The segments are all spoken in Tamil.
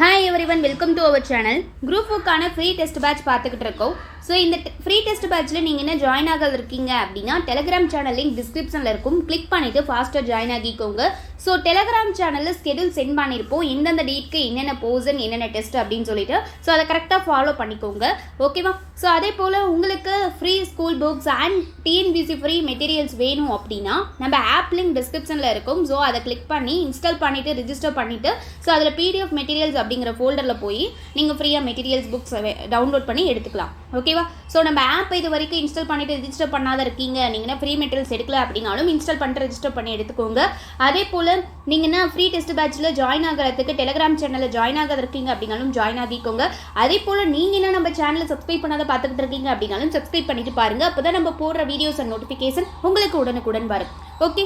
Hi everyone welcome to our channel group ஃபோக்கான free test batch பார்த்துக்கிட்டு இருக்கோம். ஸோ இந்த ஃப்ரீ டெஸ்ட் பேட்ச்சில் நீங்கள் என்ன ஜாயின் ஆக இருக்கீங்க அப்படின்னா டெலகிராம் சேனல் லிங்க் டிஸ்கிரிப்ஷனில் இருக்கும். கிளிக் பண்ணிவிட்டு ஃபாஸ்ட்டாக ஜாயின் ஆகிக்கோங்க. ஸோ டெலகிராம் சேனலில் ஸ்கெடியூல் சென்ட் பண்ணியிருப்போம் எந்தெந்த டேட்க்கு என்னென்ன போர்ஷன் என்னென்ன டெஸ்ட் அப்படின்னு சொல்லிட்டு. ஸோ அதை கரெக்டாக ஃபாலோ பண்ணிக்கோங்க. ஓகேவா ஸோ அதே போல் உங்களுக்கு free school books and TNPSC free materials வேணும் அப்படின்னா நம்ம ஆப் லிங்க் டிஸ்கிரிப்ஷனில் இருக்கும். ஸோ அதை கிளிக் பண்ணி இன்ஸ்டால் பண்ணிவிட்டு ரிஜிஸ்டர் பண்ணிவிட்டு ஸோ அதில் பிடிஎஃப் மெட்டீரியல்ஸ் அப்படிங்கிற ஃபோல்டரில் போய் நீங்கள் ஃப்ரீயாக மெட்டீரியல்ஸ் புக்ஸ் டவுன்லோட் பண்ணி எடுத்துக்கலாம். ஓகேவா ஸோ நம்ம ஆப் இது வரைக்கும் இன்ஸ்டால் பண்ணிட்டு ரிஜிஸ்டர் பண்ணாத இருக்கீங்க நீங்கள் ஃப்ரீ மெட்டீரியல்ஸ் எடுக்கல அப்படின்னாலும் இன்ஸ்டால் பண்ணிட்டு ரிஜிஸ்டர் பண்ணி எடுத்துக்கோங்க. அதே போல் நீங்கள் ஃப்ரீ டெஸ்ட் பேட்ச்சில் ஜாயின் ஆகிறதுக்கு டெலிகிராம் சேனலில் ஜாயின் ஆகாத இருக்கீங்க அப்படின்னாலும் ஜாயின் ஆகிக்கோங்க. அதே போல் நீங்கள் என்ன நம்ம சேனலை சப்ஸ்கிரைப் பண்ணாத பார்த்துக்கிட்டு இருக்கீங்க அப்படின்னாலும் சப்ஸ்கிரைப் பண்ணிட்டு பாருங்க. அப்போ தான் நம்ம போடுற வீடியோஸ் அண்ட் நோட்டிஃபிகேஷன் உங்களுக்கு உடனுக்குடன் வரும். ஓகே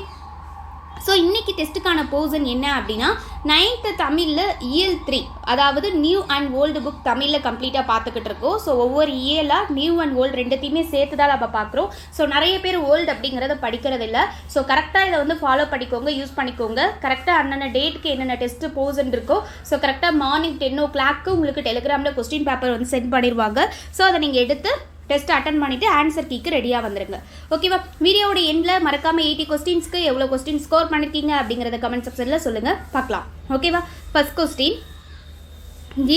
ஸோ இன்றைக்கி டெஸ்ட்டுக்கான போர்ஷன் என்ன அப்படின்னா நைன்த்து தமிழில் இயல் த்ரீ அதாவது நியூ அண்ட் ஓல்டு புக் தமிழில் கம்ப்ளீட்டாக பார்த்துக்கிட்டு இருக்கோம். ஸோ ஒவ்வொரு இயலாக நியூ அண்ட் ஓல்டு ரெண்டுத்தையுமே சேர்த்து தான் நம்ம பார்க்குறோம். ஸோ நிறைய பேர் ஓல்டு அப்படிங்கிறத படிக்கிறது இல்லை ஸோ கரெக்டாக இதை வந்து ஃபாலோ பண்ணிக்கோங்க யூஸ் பண்ணிக்கோங்க. கரெக்டாக அன்னன்ன டேட்டுக்கு என்னென்ன டெஸ்ட்டு போர்ஷன் இருக்கோ ஸோ கரெக்டாக மார்னிங் டென் ஓ கிளாக்கு உங்களுக்கு டெலிகிராமில் கொஸ்டின் பேப்பர் வந்து சென்ட் பண்ணிடுவாங்க ஸோ அதை நீங்கள் எடுத்து டெஸ்ட் அட்டன் பண்ணிவிட்டு ஆன்சர் கீக்கு ரெடியாக வந்துருங்க. ஓகேவா வீடியோவோட எண்டில் மறக்காமல் எயிட்டி கொஸ்டின்ஸ்க்கு எவ்வளோ கொஸ்டின் ஸ்கோர் பண்ணியிருக்கீங்க அப்படிங்கிறத கமெண்ட் செக்ஷனில் சொல்லுங்கள் பார்க்கலாம் ஓகேவா ஃபஸ்ட் கொஸ்டின்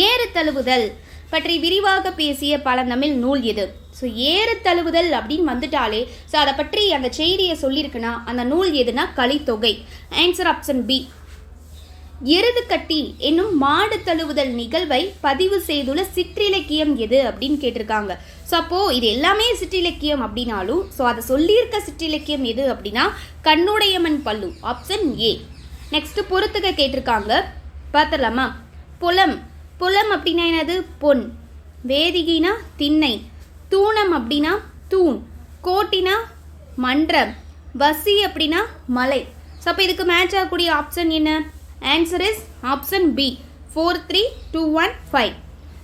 ஏறு தழுவுதல் பற்றி விரிவாக பேசிய பழந்தமிழ் நூல் எது? ஸோ ஏறு தழுவுதல் அப்படின்னு வந்துட்டாலே ஸோ அதை பற்றி அந்த செய்தியை சொல்லியிருக்குன்னா அந்த நூல் எதுனா கலித்தொகை. ஆன்சர் ஆப்ஷன் பி எருது கட்டி என்னும் மாடு தழுவுதல் நிகழ்வை பதிவு செய்துள்ள சிற்றிலக்கியம் எது அப்படின்னு கேட்டிருக்காங்க. ஸோ அப்போது இது எல்லாமே சிற்றிலக்கியம் அப்படின்னாலும் ஸோ அதை சொல்லியிருக்க சிற்றிலக்கியம் எது அப்படின்னா கண்ணுடையமன் பல்லு ஆப்ஷன் ஏ நெக்ஸ்ட் பொறுத்துக்க கேட்டிருக்காங்க. பார்த்துடலாமா? புலம். புலம் அப்படின்னா என்னது? பொன். வேதிகினா திண்ணை. தூணம் அப்படின்னா தூண். கோட்டினா மன்றம். வசி அப்படின்னா மலை. ஸோ அப்போ இதுக்கு மேட்ச் ஆகக்கூடிய ஆப்ஷன் என்ன? Answer is option B four three two one five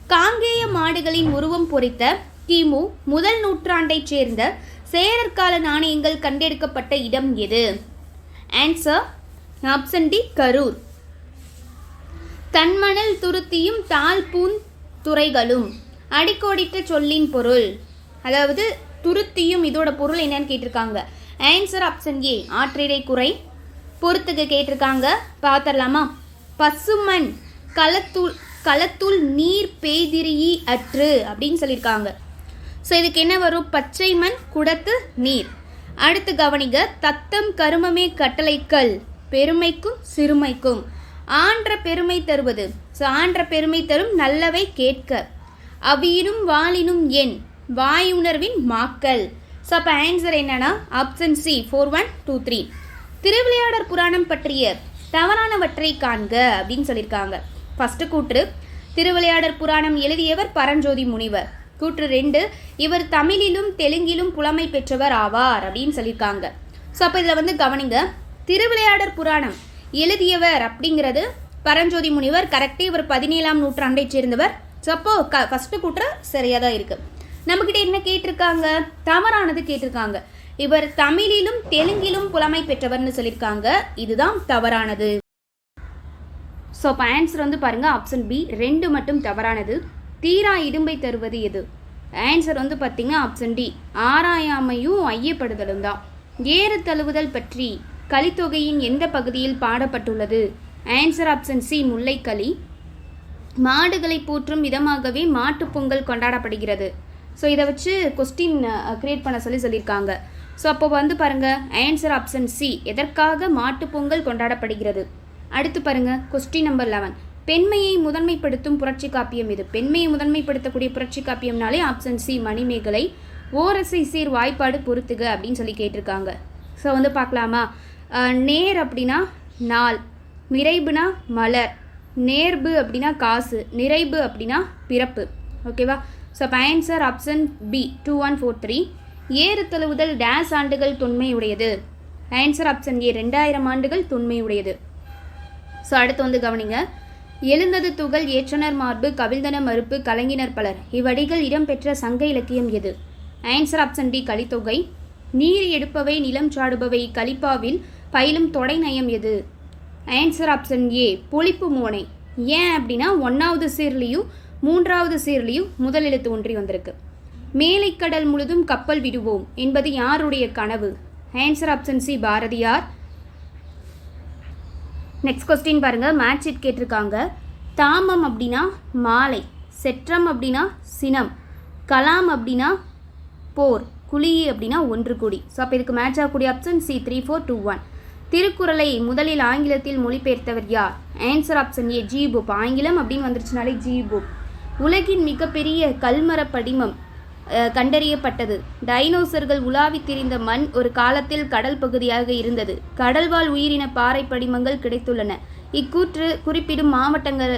காங்கேய மாடுகளின் உருவம் பொறித்த கிமு முதல் நூற்றாண்டைச் சேர்ந்த சேரற்கால நாணயங்கள் கண்டெடுக்கப்பட்ட இடம் எது? Answer option D Karur. தன்மணல் துருத்தியும் தாழ் பூன் துறைகளும். அடிக்கோடிட்ட சொல்லின் பொருள் அதாவது துருத்தியும் இதோட பொருள் என்னன்னு கேட்டிருக்காங்க. ஆன்சர் ஆப்ஷன் ஏ ஆற்றிடை குறை. பொறுத்துக்கு கேட்டிருக்காங்க. பார்த்துடலாமா பசுமண் களத்துள் களத்துள் நீர் பெய்திரியை அற்று அப்படின்னு சொல்லியிருக்காங்க. ஸோ இதுக்கு என்ன வரும்? பச்சை மண் குடத்து நீர். அடுத்து கவனிங்க. தத்தம் கருமமே கட்டளைக்கல். பெருமைக்கும் சிறுமைக்கும். ஆன்ற பெருமை தருவது. ஸோ ஆன்ற பெருமை தரும் நல்லவை கேட்க. அவியினும் வாளினும் என் வாயுணர்வின் மாக்கல். ஸோ அப்போ ஆன்சர் என்னன்னா? Option C four one two three Thiruvilaiyadal Puranam பற்றிய தவறானவற்றை காண்க அப்படின்னு சொல்லியிருக்காங்க ஃபஸ்ட்டு கூற்று திருவிளையாடற் புராணம் எழுதியவர் பரஞ்சோதி முனிவர். கூற்று ரெண்டு இவர் தமிழிலும் தெலுங்கிலும் புலமை பெற்றவர் ஆவார் அப்படின்னு சொல்லியிருக்காங்க ஸோ அப்போ இதில் வந்து கவனிங்க திருவிளையாடற் புராணம் எழுதியவர் அப்படிங்கிறது பரஞ்சோதி முனிவர். கரெக்டாக இவர் பதினேழாம் நூற்றாண்டைச் சேர்ந்தவர். ஸோ அப்போ க ஃபஸ்ட்டு கூற்று சரியாக தான் இருக்குது நம்மக்கிட்ட என்ன கேட்டிருக்காங்க? தவறானது கேட்டிருக்காங்க. இவர் தமிழிலும் தெலுங்கிலும் புலமை பெற்றவர்னு சொல்லியிருக்காங்க. இதுதான் தவறானது. ஸோ அப்போ ஆன்சர் வந்து பாருங்க ஆப்ஷன் பி ரெண்டு மட்டும் தவறானது. தீரா இடும்பை தருவது எது? ஆன்சர் வந்து பார்த்தீங்கன்னா ஆப்ஷன் டி ஆராயாமையும் ஐயப்படுதலும் தான். ஏறு தழுவுதல் பற்றி கலித்தொகையின் எந்த பகுதியில் பாடப்பட்டுள்ளது? ஆன்சர் ஆப்ஷன் சி முல்லைக்களி மாடுகளை போற்றும் விதமாகவே மாட்டுப் பொங்கல் கொண்டாடப்படுகிறது. ஸோ இதை வச்சு கொஸ்டின் கிரியேட் uh, பண்ண சொல்லி சொல்லியிருக்காங்க. ஸோ அப்போ வந்து பாருங்க ஆன்சர் ஆப்ஷன் சி எதற்காக மாட்டுப் பொங்கல் கொண்டாடப்படுகிறது? அடுத்து பாருங்க கொஸ்டின் நம்பர் லெவன் பெண்மையை முதன்மைப்படுத்தும் புரட்சி காப்பியம் இது பெண்மையை முதன்மைப்படுத்தக்கூடிய புரட்சி காப்பியம்னாலே ஆப்ஷன் சி மணிமேகலை. ஓரசை சீர் வாய்ப்பாடு பொறுத்துக அப்படின்னு சொல்லி கேட்டிருக்காங்க. ஸோ வந்து பார்க்கலாமா? நேர் அப்படின்னா நாள். நிறைவுனா மலர். நேர்பு அப்படின்னா காசு. நிறைவு அப்படின்னா பிறப்பு. ஓகேவா ஸோ அப்போ answer option B two one four three ஏறு தழுவுதல் டேஸ் ஆண்டுகள் தொன்மையுடையது. ஆன்சர் ஆப்ஷன் ஏ ரெண்டாயிரம் ஆண்டுகள் தொன்மையுடையது. ஸோ அடுத்து வந்து கவனிங்க. எழுந்தது துகள் ஏற்றனர் மார்பு கவிழ்ந்தன மறுப்பு கலைஞர் பலர். இவ்வடிகள் இடம்பெற்ற சங்க இலக்கியம் எது? Answer option D Kalithogai. நீர் எடுப்பவை நிலம் சாடுபவை கலிப்பாவில் பயிலும் தொடை நயம் எது? ஆன்சர் ஆப்ஷன் ஏ பொழிப்பு மோனை. ஏன் அப்படின்னா ஒன்றாவது சீர்லேயும் மூன்றாவது சீர்லேயும் முதல் எழுத்து ஒன்றி வந்திருக்கு. மேலைக்கடல் முழுதும் கப்பல் விடுவோம் என்பது யாருடைய கனவு? Answer option C Bharathiyar. Next question பாருங்கள் மேட்ச் இட் கேட்டிருக்காங்க. தாமம் அப்படின்னா மாலை செற்றம் அப்படின்னா சினம் கலாம் அப்படின்னா போர் குழி அப்படின்னா ஒன்று கூடி. ஸோ அப்போ இதுக்கு மேட்ச் ஆகக்கூடிய option C three four two one திருக்குறளை முதலில் ஆங்கிலத்தில் மொழிபெயர்த்தவர் யார்? Answer option A G Pope ஆங்கிலம் அப்படின்னு வந்துருச்சுனாலே ஜி புக் உலகின் மிகப்பெரிய கல்மரப் படிமம் கண்டறியப்பட்டது. டைனோசர்கள் உலாவித் திரிந்த மண் ஒரு காலத்தில் கடல் பகுதியாக இருந்தது. கடல்வாழ் உயிரின பாறை படிமங்கள் கிடைத்துள்ளன. இக்கூற்று குறிப்பிடும் மாவட்டங்கள்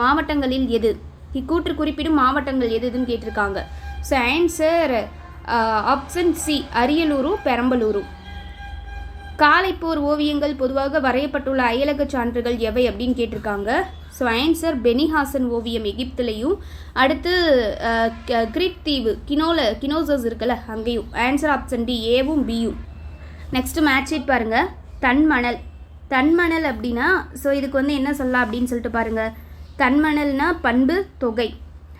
மாவட்டங்களில் எது? இக்கூற்று குறிப்பிடும் மாவட்டங்கள் எது எதுன்னு கேட்டிருக்காங்க. ஸோ ஆன்சர் ஆப்ஷன் சி அரியலூரும் பெரம்பலூரும் காலைப்போர் ஓவியங்கள் பொதுவாக வரையப்பட்டுள்ள அயலக சான்றுகள் எவை அப்படின்னு கேட்டிருக்காங்க. ஸோ ஆன்சர் பெனிஹாசன் ஓவியம் எகிப்துலேயும் அடுத்து கிரிட் க- தீவு கினோல கினோசஸ் இருக்குல்ல அங்கேயும். ஆன்சர் ஆப்ஷன் டி ஏவும் பியும் நெக்ஸ்ட் மேட்ச் ஷீட் பாருங்கள் தன்மணல். தன்மணல் அப்படின்னா ஸோ இதுக்கு வந்து என்ன சொல்லலாம் அப்படின்னு சொல்லிட்டு பாருங்கள் தன்மணல்னா பண்பு தொகை.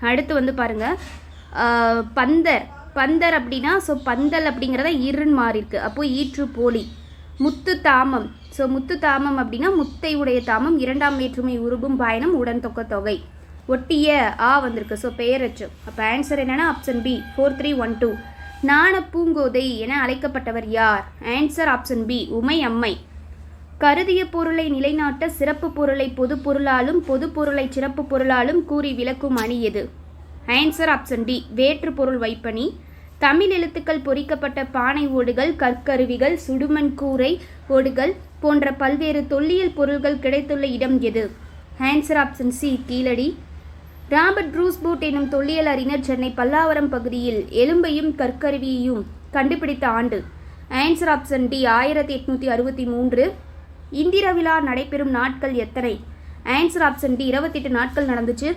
அடுத்து வந்து பாருங்கள் பந்தர். பந்தர் அப்படின்னா ஸோ பந்தல் அப்படிங்கிறத இருன்னு மாறி இருக்குது அப்போது ஈற்று போலி. முத்து தாமம். ஸோ முத்து தாமம் அப்படின்னா முத்தை உடைய தாமம் இரண்டாம் வேற்றுமை உருபும் பயணம் உடன் தொக்க தொகை. ஒட்டிய ஆ வந்திருக்கு. ஸோ பெயரச்சு அப்போ ஆன்சர் என்னென்னா option B four three one two நாண பூங்கோதை என அழைக்கப்பட்டவர் யார்? ஆன்சர் ஆப்ஷன் பி உமை அம்மை. கருதிய பொருளை நிலைநாட்ட சிறப்பு பொருளை பொது பொருளாலும் பொது பொருளை சிறப்பு பொருளாலும் கூறி விளக்கும் அணி எது? ஆன்சர் ஆப்ஷன் டி வேற்று பொருள் வைப்பணி. தமிழ் எழுத்துக்கள் பொறிக்கப்பட்ட பானை ஓடுகள் கற்கருவிகள் சுடுமண் கூரை ஓடுகள் போன்ற பல்வேறு தொல்லியல் பொருள்கள் கிடைத்துள்ள இடம் எது? Answer option C Keezhadi. Robert Bruce Foote எனும் தொல்லியல் அறிஞர் சென்னை பல்லாவரம் பகுதியில் எலும்பையும் கற்கருவியையும் கண்டுபிடித்த ஆண்டு. ஆன்சர் ஆப்ஷன் டி ஆயிரத்தி எட்நூற்றி அறுபத்தி மூன்று. இந்திர விழா நடைபெறும் நாட்கள் எத்தனை? ஆன்சர் ஆப்ஷன் டி இருபத்தெட்டு நாட்கள் நடந்துச்சு.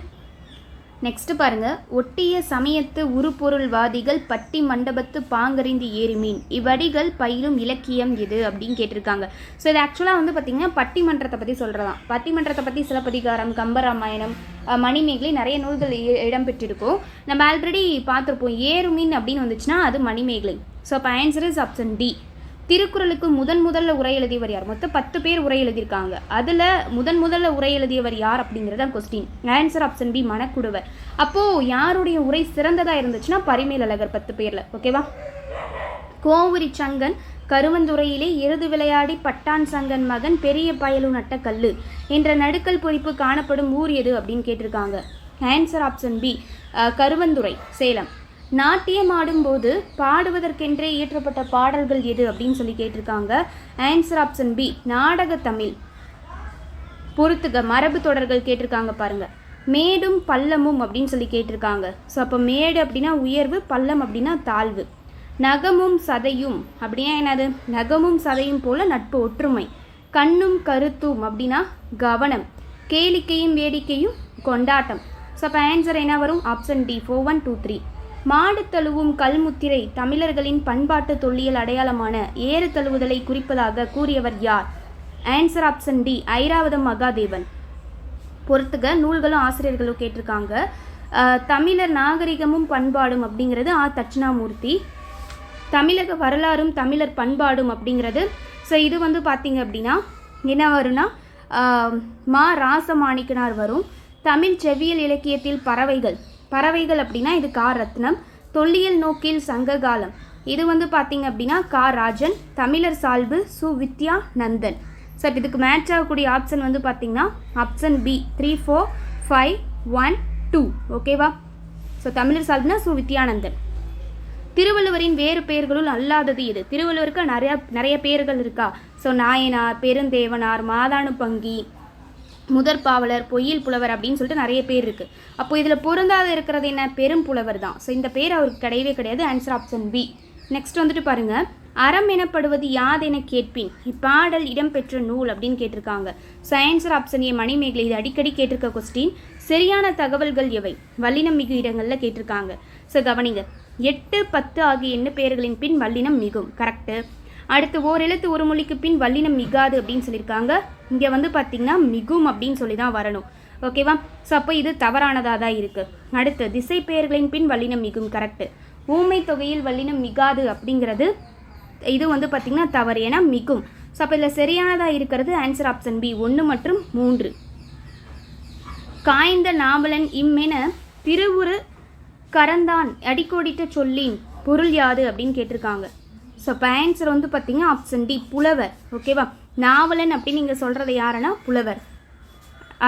நெக்ஸ்ட் பாருங்க. ஒட்டிய சமயத்து உருப்பொருள்வாதிகள் பட்டி மண்டபத்து பாங்கறிந்து ஏறுமீன். இவ்வடிகள் பயிலும் இலக்கியம் எது அப்படின்னு கேட்டிருக்காங்க. ஸோ இது ஆக்சுவலாக வந்து பார்த்திங்கன்னா பட்டிமன்றத்தை பற்றி சொல்கிறதாம் பட்டிமன்றத்தை பற்றி சிலப்பதிகாரம் கம்பராமாயணம் மணிமேகலை நிறைய நூல்கள் இ- இடம்பெற்றிருக்கும். நம்ம ஆல்ரெடி பார்த்துருப்போம். ஏறுமீன் அப்படின்னு வந்துச்சுன்னா அது மணிமேகலை. ஸோ அப்போ ஆன்சர் இஸ் ஆப்ஷன் டி திருக்குறளுக்கு முதன் முதல்ல உரை எழுதியவர் யார்? மொத்தம் பத்து பேர் உரை எழுதியிருக்காங்க. அதில் முதன் முதல்ல உரை எழுதியவர் யார் அப்படிங்கிறது தான் question answer option B Manakkudavar அப்போது யாருடைய உரை சிறந்ததாக இருந்துச்சுன்னா பரிமேல் அழகர் பத்து பேரில். ஓகேவா கோவூரி சங்கன் கருவந்துறையிலே எருது விளையாடி பட்டான் சங்கன் மகன் பெரிய பயலு நட்ட கல்லு என்ற நடுக்கல் பொறிப்பு காணப்படும் ஊர் எது அப்படின்னு கேட்டிருக்காங்க. Answer option B Karuvanthurai Salem. நாட்டியம் ஆடும்போது பாடுவதற்கென்றே இயற்றப்பட்ட பாடல்கள் எது அப்படின்னு சொல்லி கேட்டிருக்காங்க. ஆன்சர் ஆப்ஷன் பி நாடக தமிழ். பொறுத்துக்க மரபு தொடர்கள் கேட்டிருக்காங்க பாருங்க. மேடும் பள்ளமும் அப்படின்னு சொல்லி கேட்டிருக்காங்க. ஸோ அப்போ மேடு அப்படின்னா உயர்வு பள்ளம் அப்படின்னா தாழ்வு. நகமும் சதையும் அப்படின்னா என்னது? நகமும் சதையும் போல நட்பு ஒற்றுமை. கண்ணும் கருத்தும் அப்படின்னா கவனம். கேளிக்கையும் வேடிக்கையும் கொண்டாட்டம். ஸோ அப்போ ஆன்சர் என்ன வரும்? Option D four one two three மாடு தழுவும் கல்முத்திரை தமிழர்களின் பண்பாட்டு தொல்லியல் அடையாளமான ஏறு தழுவுதலை குறிப்பதாக கூறியவர் யார்? Answer option D Iravatham Mahadevan. பொறுத்துக நூல்களும் ஆசிரியர்களும் கேட்டிருக்காங்க. தமிழர் நாகரிகமும் பண்பாடும் அப்படிங்கிறது ஆ தட்சிணாமூர்த்தி. தமிழக வரலாறும் தமிழர் பண்பாடும் அப்படிங்கிறது. ஸோ இது வந்து பார்த்திங்க அப்படின்னா என்ன வரும்னா மா ராசமாணிக்கனார் வரும். தமிழ் செவ்வியல் இலக்கியத்தில் பறவைகள். பறவைகள் அப்படின்னா இது கா ரத்னம் தொல்லியல் நோக்கில் சங்ககாலம். இது வந்து பார்த்தீங்க அப்படின்னா கா ராஜன் தமிழர் சால்பு சு வித்யா நந்தன். சார் இதுக்கு மேட்ச் ஆகக்கூடிய ஆப்ஷன் வந்து பார்த்தீங்கன்னா option B three four five one two ஓகேவா ஸோ தமிழர் சால்புனா சு வித்யானந்தன் திருவள்ளுவரின் வேறு பெயர்களுள் அல்லாதது இது திருவள்ளுவருக்கு நிறையா நிறைய பெயர்கள் இருக்கா? ஸோ நாயனார் பெருந்தேவனார் மாதானு பங்கி முதற்பாவலர் பொய்யில் புலவர் அப்படின்னு சொல்லிட்டு நிறைய பேர் இருக்குது அப்போ இதில் பொருந்தாத இருக்கிறது என்ன? பெரும் புலவர் தான். ஸோ இந்த பேர் அவருக்கு கிடையவே கிடையாது. ஆன்சர் ஆப்ஷன் பி நெக்ஸ்ட் வந்துட்டு பாருங்கள் அறம் எனப்படுவது யாதென கேட்பின். இப்பாடல் இடம்பெற்ற நூல் அப்படின்னு கேட்டிருக்காங்க. So answer option A Manimekalai. இது அடிக்கடி கேட்டிருக்க கொஸ்டின் சரியான தகவல்கள் எவை? வல்லினம் மிகு இடங்களில் கேட்டிருக்காங்க. ஸோ கவனிங்க. எட்டு பத்து ஆகிய எண்ணு பெயர்களின் பின் வல்லினம் மிகும். கரெக்டு அடுத்து ஓர் எழுத்து ஒரு மொழிக்கு பின் வல்லினம் மிகாது அப்படின்னு சொல்லியிருக்காங்க. இங்கே வந்து பார்த்திங்கன்னா மிகும் அப்படின்னு சொல்லி தான் வரணும் ஓகேவா ஸோ அப்போ இது தவறானதாக தான் இருக்குது அடுத்து திசை பெயர்களின் பின் வல்லினம் மிகும் கரெக்டு ஊமை தொகையில் வல்லினம் மிகாது அப்படிங்கிறது இது வந்து பார்த்திங்கன்னா தவறு ஏன்னா மிகும். ஸோ அப்போ இதில் சரியானதாக இருக்கிறது ஆன்சர் ஆப்ஷன் பி ஒன்று மற்றும் மூன்று. காய்ந்த நாவலன் இம்மென திருவுரு கரந்தான் அடிக்கோடிட்ட சொல்லின் பொருள் யாது அப்படின்னு கேட்டிருக்காங்க. ஸோ இப்போ ஆன்சர் வந்து பார்த்தீங்கன்னா ஆப்ஷன் டி புலவர். ஓகேவா நாவலன் அப்படின்னு நீங்கள் சொல்கிறது யாருன்னா புலவர்.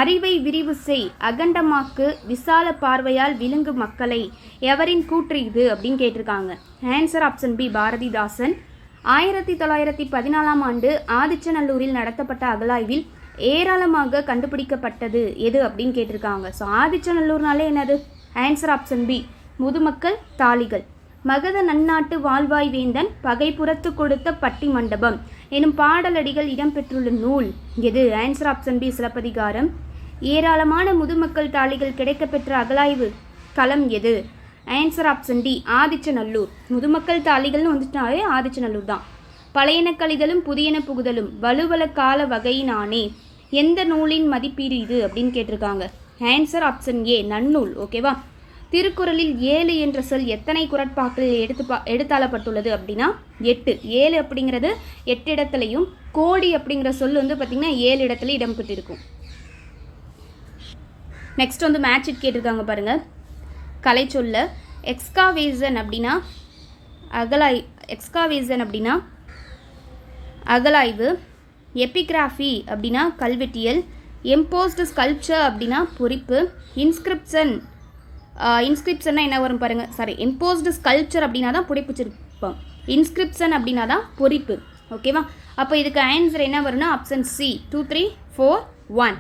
அறிவை விரிவு செய். அகண்டமாக்கு விசால பார்வையால் விழுங்கு மக்களை. எவரின் கூற்று இது? அப்படின்னு கேட்டிருக்காங்க. Answer option B Bharathidasan. ஆயிரத்தி தொள்ளாயிரத்தி பதினாலாம் ஆண்டு ஆதிச்சநல்லூரில் நடத்தப்பட்ட அகலாய்வில் ஏராளமாக கண்டுபிடிக்கப்பட்டது எது அப்படின்னு கேட்டிருக்காங்க. ஸோ ஆதிச்சநல்லூர்னாலே என்னது? ஆன்சர் ஆப்ஷன் பி முதுமக்கள் தாலிகள் மகத நன்னாட்டு வாழ்வாய் வேந்தன் பகைப்புறத்து கொடுத்த பட்டி மண்டபம் எனும் பாடலடிகள் இடம்பெற்றுள்ள நூல். எது? Answer option B Silappathikaram. ஏராளமான முதுமக்கள் தாளிகள் கிடைக்கப்பெற்ற அகலாய்வு. களம் எது? Answer option D Adichanallur. முதுமக்கள் தாளிகள்னு வந்துட்டாலே ஆதிச்சநல்லூர் தான். பழையன கழிதலும் புதியன புகுதலும் வலுவல கால வகையினானே. எந்த நூலின் மதிப்பீடு இது அப்படின்னு கேட்டிருக்காங்க. Answer option A Nannool. ஓகேவா திருக்குறளில் ஏழு என்ற சொல் எத்தனை குரட்பாக்களில் எடுத்து பா எடுத்தாளப்பட்டுள்ளது அப்படின்னா எட்டு. ஏழு அப்படிங்கிறது எட்டு இடத்துலையும் கோடி அப்படிங்கிற சொல் வந்து பார்த்திங்கன்னா ஏழு இடத்துல இடம்பெற்றிருக்கும். நெக்ஸ்ட் வந்து மேட்ச் இட் கேட்டிருக்காங்க பாருங்கள் கலை சொல்ல எக்ஸ்காவேசன் அப்படின்னா அகலாய் எக்ஸ்காவேசன் அப்படின்னா அகலாய்வு எபிகிராஃபி அப்படின்னா கல்வெட்டியல் எம்போஸ்டு ஸ்கல்ப்சர் அப்படின்னா பொறிப்பு இன்ஸ்கிரிப்ஷன் இன்ஸ்கிரிப்ஷன்னா என்ன வரும் பாருங்கள் சாரி இம்போஸ்டு ஸ்கல்ச்சர் அப்படின்னா தான் புடிப்பிச்சிருப்போம். இன்ஸ்கிரிப்ஷன் அப்படின்னா தான் பொறிப்பு ஓகேவா அப்போ இதுக்கு ஆன்சர் என்ன வரும்னா option C two three four one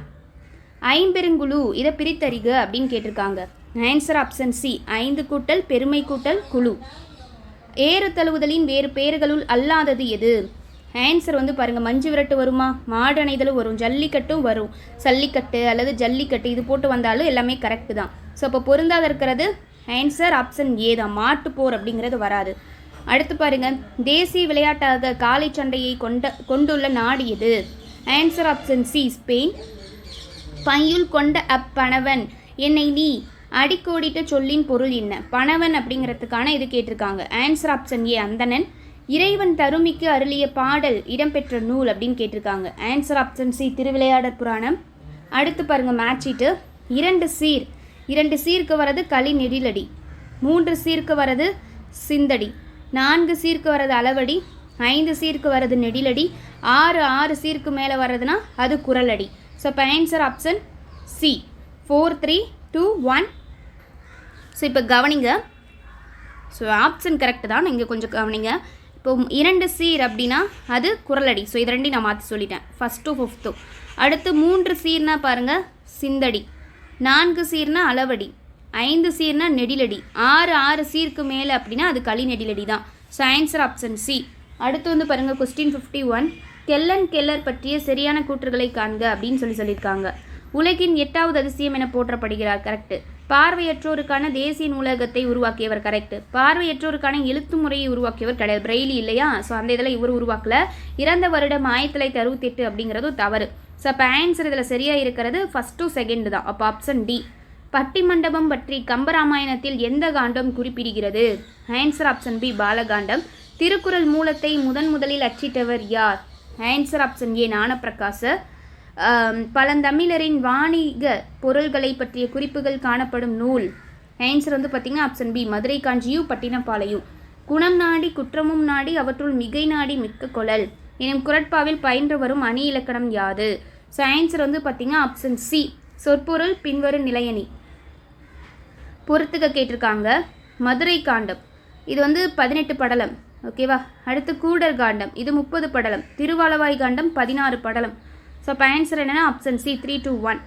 ஐம்பெருங்குழு இதை பிரித்தறிக அப்படின்னு கேட்டிருக்காங்க. ஆன்சர் ஆப்ஷன் சி ஐந்து கூட்டல் பெருமை கூட்டல் குழு. ஏறு தழுவுதலின் வேறு பெயர்களுள் அல்லாதது எது? ஆன்சர் வந்து பாருங்கள் மஞ்சு விரட்டு வருமா? மாடு அணைதலும் வரும் ஜல்லிக்கட்டும் வரும். சல்லிக்கட்டு அல்லது ஜல்லிக்கட்டு இது போட்டு வந்தாலும் எல்லாமே கரெக்டு தான். ஸோ அப்போ பொருந்தாத இருக்கிறது ஆன்சர் ஆப்ஷன் ஏ தான். மாட்டுப்போர் அப்படிங்கிறது வராது. அடுத்து பாருங்க தேசிய விளையாட்டாக காலை சண்டையை கொண்ட கொண்டுள்ள நாடு எது? ஆன்சர் ஆப்ஷன் சி ஸ்பெயின் பையுள் கொண்ட அப்பணவன் என்னை நீ அடிக்கோடிட்ட சொல்லின் பொருள் என்ன? பணவன் அப்படிங்கிறதுக்கான இது கேட்டிருக்காங்க. ஆன்சர் ஆப்ஷன் ஏ அந்தணன். இறைவன் தருமிக்கு அருளிய பாடல் இடம்பெற்ற நூல் அப்படின்னு கேட்டிருக்காங்க. Answer option C Thiruvilaiyadal Puranam. அடுத்து பாருங்க மேட்சிட்டு இரண்டு சீர். இரண்டு சீர்க்கு வரது களி நெடிலடி மூன்று சீர்க்கு வரது சிந்தடி நான்கு சீர்க்கு வரது அளவடி ஐந்து சீர்க்கு வரது நெடிலடி ஆறு ஆறு சீர்க்கு மேலே வர்றதுன்னா அது குரலடி ஸோ இப்போ answer option C four three two one so இப்போ கவனிங்க. ஸோ ஆப்ஷன் கரெக்டு தான். நீங்கள் கொஞ்சம் கவனிங்க. இப்போ இரண்டு சீர் அப்படின்னா அது குரலடி ஸோ இது ரெண்டையும் நான் மாற்றி சொல்லிட்டேன். ஃபஸ்ட்டு ஃபிஃப்த்து அடுத்து மூன்று சீர்னா பாருங்கள் சிந்தடி. நான்கு சீர்னா அளவடி ஐந்து சீர்னா நெடிலடி ஆறு ஆறு சீருக்கு மேலே அப்படின்னா அது களி நெடிலடி தான். ஸோ ஆன்சர் ஆப்ஷன் சி அடுத்து வந்து பாருங்கள் question fifty one Helen Keller பற்றிய சரியான கூற்றுகளை காண்க அப்படின்னு சொல்லி சொல்லியிருக்காங்க. உலகின் எட்டாவது அதிசயம் என போற்றப்படுகிறார் கரெக்ட் பார்வையற்றோருக்கான தேசிய நூலகத்தை உருவாக்கியவர் கரெக்ட் பார்வையற்றோருக்கான எழுத்து முறையை உருவாக்கியவர் கிடையாது. பிரெய்லி இல்லையா? ஸோ அந்த இதில் இவர் உருவாக்கல. இறந்த வருடம் ஆயிரத்தி தொள்ளாயிரத்தி அறுபத்தெட்டு அப்படிங்கிறதும் தவறு. ஸோ அப்போ ஆன்சர் இதில் சரியாக இருக்கிறது ஃபஸ்ட்டு செகண்ட் தான். அப்போ ஆப்ஷன் டி பட்டிமண்டபம் பற்றி கம்பராமாயணத்தில் எந்த காண்டம் குறிப்பிடுகிறது? ஆன்சர் ஆப்ஷன் பி பாலகாண்டம். திருக்குறள் மூலத்தை முதன் முதலில் அச்சிட்டவர் யார்? Answer option A Gnanaprakasa. பழந்தமிழரின் வாணிக பொருள்களை பற்றிய குறிப்புகள் காணப்படும் நூல். ஆன்சர் வந்து பார்த்திங்கன்னா ஆப்ஷன் பி மதுரை காஞ்சியும் பட்டினப்பாளையும். குணம் நாடி குற்றமும் நாடி அவற்றுள் மிகை நாடி மிக்க கொழல். எனும் குரட்பாவில் பயின்று வரும் அணி இலக்கணம் யாது? ஸோ ஆன்சர் வந்து பார்த்தீங்கன்னா ஆப்ஷன் சி சொற்பொருள் பின்வரும் நிலையணி. பொறுத்துக்க கேட்டிருக்காங்க மதுரை காண்டம். இது வந்து பதினெட்டு படலம் ஓகேவா அடுத்து கூடர் காண்டம் இது முப்பது படலம். திருவாலவாய் காண்டம் பதினாறு படலம். ஸோ அப்போ ஆன்சர் என்னென்னா option C three two one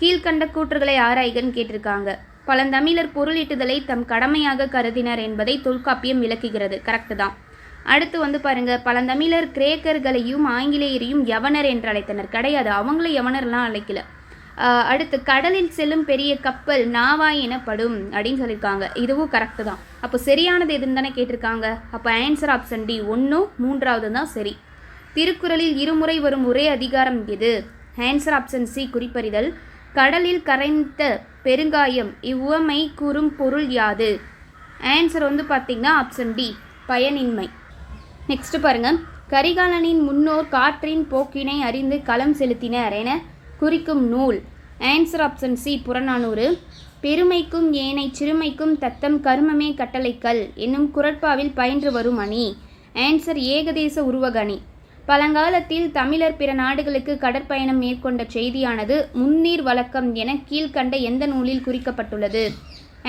கீழ்கண்ட கூற்றுகளை ஆராய்கன்னு கேட்டிருக்காங்க. பழந்தமிழர் பொருளீட்டுதலை தம் கடமையாக கருதினர் என்பதை தொல்காப்பியம் விளக்குகிறது. கரெக்டு தான். அடுத்து வந்து பாருங்க பழந்தமிழர் கிரேக்கர்களையும் ஆங்கிலேயரையும் யவனர் என்று அழைத்தனர். கிடையாது அவங்களும் யவனர்லாம் அழைக்கல. அடுத்து கடலில் செல்லும் பெரிய கப்பல் நாவாய் எனப்படும் அப்படின்னு சொல்லியிருக்காங்க. இதுவும் கரெக்டு தான். அப்போ சரியானது எதுன்னு தானே கேட்டிருக்காங்க. அப்போ ஆன்சர் ஆப்ஷன் டி ஒன்றும் மூன்றாவது தான் சரி. திருக்குறளில் இருமுறை வரும் ஒரே அதிகாரம் எது? ஆன்சர் ஆப்ஷன் சி குறிப்பறிதல் கடலில் கரைந்த பெருங்காயம் இவ்வுவமை கூறும் பொருள் யாது? ஆன்சர் வந்து பார்த்திங்கன்னா ஆப்ஷன் டி பயனின்மை. நெக்ஸ்ட் பாருங்கள் கரிகாலனின் முன்னோர் காற்றின் போக்கினை அறிந்து களம் செலுத்தினர் என குறிக்கும் நூல். Answer option C Purananuru. பெருமைக்கும் ஏனை சிறுமைக்கும் தத்தம் கருமமே கட்டளைக்கல் என்னும் குரட்பாவில் பயின்று வரும் அணி. ஆன்சர் ஏகதேச உருவகணி பழங்காலத்தில் தமிழர் பிற நாடுகளுக்கு கடற்பயணம் மேற்கொண்ட செய்தியானது முன்னீர் வழக்கம் என கீழ்கண்ட எந்த நூலில் குறிக்கப்பட்டுள்ளது?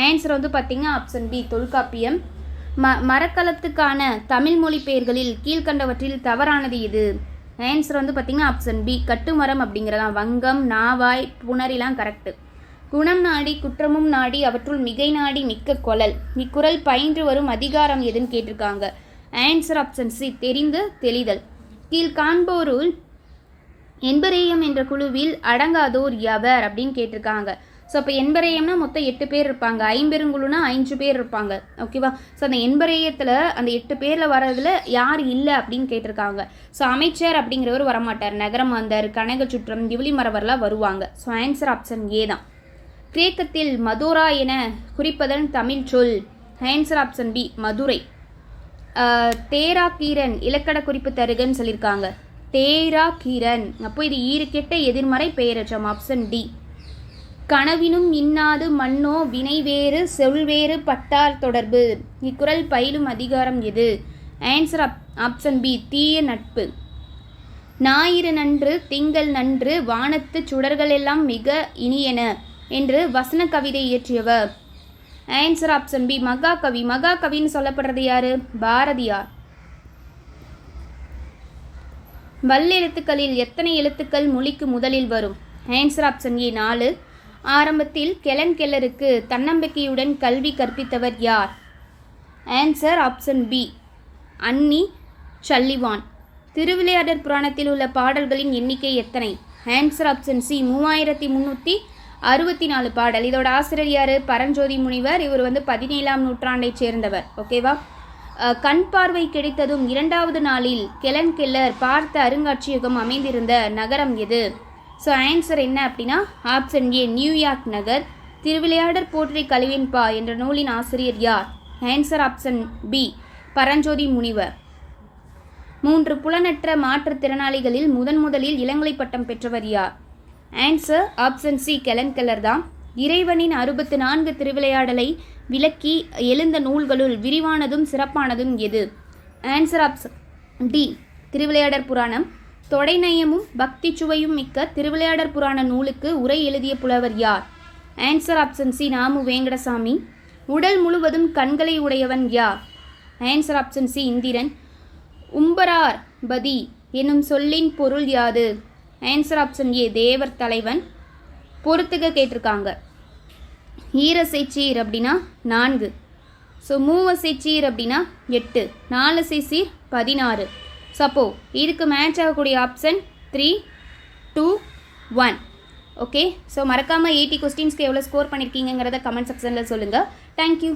ஆன்சர் வந்து பார்த்தீங்கன்னா ஆப்ஷன் பி தொல்காப்பியம். ம மரக்கலத்துக்கான தமிழ் மொழி பெயர்களில் கீழ்கண்டவற்றில் தவறானது இது ஆன்சர் வந்து பார்த்தீங்கன்னா ஆப்ஷன் பி கட்டுமரம் அப்படிங்கிறதான் வங்கம் நாவாய் புணரிலாம் கரெக்டு குணம் நாடி குற்றமும் நாடி அவற்றுள் மிகை நாடி மிக்க கொலல். இக்குரல் பயின்று வரும் அதிகாரம் எதுன்னு கேட்டிருக்காங்க. ஆன்சர் ஆப்ஷன் சி தெரிந்து தெளிதல். கீழ் காண்போருள் என்பரேயம் என்ற குழுவில் அடங்காதோர் எவர் அப்படின்னு கேட்டிருக்காங்க. ஸோ அப்போ எண்பரையம்னா மொத்தம் எட்டு பேர் இருப்பாங்க. ஐம்பெருங்குழுனா ஐந்து பேர் இருப்பாங்க. ஓகேவா ஸோ அந்த எண்பரையத்தில் அந்த எட்டு பேரில் வர்றதுல யார் இல்லை அப்படின்னு கேட்டிருக்காங்க. ஸோ அமைச்சர் அப்படிங்கிறவர் வரமாட்டார். நகரமாந்தர் கனக சுற்றம் திவிலி மரவர்லாம் வருவாங்க. ஸோ ஆன்சர் ஆப்ஷன் ஏ தான். கிரேக்கத்தில் மதுரா என குறிப்பதன் தமிழ் சொல். Answer option B Madurai. தேரா கீரன் இலக்கண குறிப்பு தருகன்னு சொல்லியிருக்காங்க. தேரா கீரன் அப்போ இது ஈறுகெட்ட எதிர்மறை பெயரச்சம் ஆப்ஷன் டி கனவினும் இன்னாது மண்ணோ வினைவேறு சொல்வேறு பட்டார் தொடர்பு. இக்குறள் பயிலும் அதிகாரம் எது? ஆன்சர் ஆப்ஷன் பி தீய நட்பு. ஞாயிறு நன்று திங்கள் நன்று வானத்து சுடர்களெல்லாம் மிக இனியன என்று வசன கவிதை இயற்றியவர். ஆன்சர் ஆப்ஷன் பி மகாகவி. மகாகவின்னு சொல்லப்படுறது யாரு? பாரதியார். வல்லெழுத்துக்களில் எத்தனை எழுத்துக்கள் மொழிக்கு முதலில் வரும்? ஆன்சர் ஆப்ஷன் ஏ நாலு. ஆரம்பத்தில் கெலன் கெல்லருக்கு தன்னம்பிக்கையுடன் கல்வி கற்பித்தவர் யார்? Answer option B Anne Sullivan. திருவிளையாடற் புராணத்தில் உள்ள பாடல்களின் எண்ணிக்கை எத்தனை? ஆன்சர் ஆப்ஷன் சி மூவாயிரத்தி முந்நூற்றி அறுபத்தி நாலு பாடல். இதோட ஆசிரியர் யார்? பரஞ்சோதி முனிவர். இவர் வந்து பதினேழாம் நூற்றாண்டைச் சேர்ந்தவர். ஓகேவா கண் பார்வை கிடைத்ததும் இரண்டாவது நாளில் கெலன் கெல்லர் பார்த்த அருங்காட்சியகம் அமைந்திருந்த நகரம் எது? ஸோ ஆன்சர் என்ன அப்படின்னா ஆப்ஷன் ஏ நியூயார்க் நகர். திருவிளையாடற் போற்றி கழுவின்பா என்ற நூலின் ஆசிரியர் யார்? ஆன்சர் ஆப்ஷன் பி பரஞ்சோதி முனிவர். மூன்று புலனற்ற மாற்றுத்திறனாளிகளில் முதன் முதலில் இளங்கலை பட்டம் பெற்றவர் யார்? Answer option C Helen Keller தான். இறைவனின் அறுபத்து நான்கு திருவிளையாடலை விளக்கி எழுந்த நூல்களுள் விரிவானதும் சிறப்பானதும் எது? Answer option D Thiruvilaiyadal Puranam. தொடைநயமும் பக்தி சுவையும் மிக்க திருவிளையாடற் புராண நூலுக்கு உரை எழுதிய புலவர் யார்? Answer option C Namu Venkatasamy. உடல் முழுவதும் கண்களை உடையவன் யார்? Answer option C Indiran. உம்பரார் பதி என்னும் சொல்லின் பொருள் யாது? ஆன்சர் ஆப்ஷன் ஏ தேவர் தலைவன். பொறுத்துக்க கேட்டிருக்காங்க. ஈரசை சீர் அப்படின்னா நான்கு. ஸோ மூவசை சீர் அப்படின்னா எட்டு. நாலசை சீர் பதினாறு. சப்போ இதுக்கு மேட்ச் ஆகக்கூடிய option three two one okay so மறக்காமல் எயிட்டி கொஸ்டின்ஸ்க்கு எவ்வளோ ஸ்கோர் பண்ணியிருக்கீங்கிறத கமெண்ட் செக்ஷனில் சொல்லுங்கள் தேங்க்யூ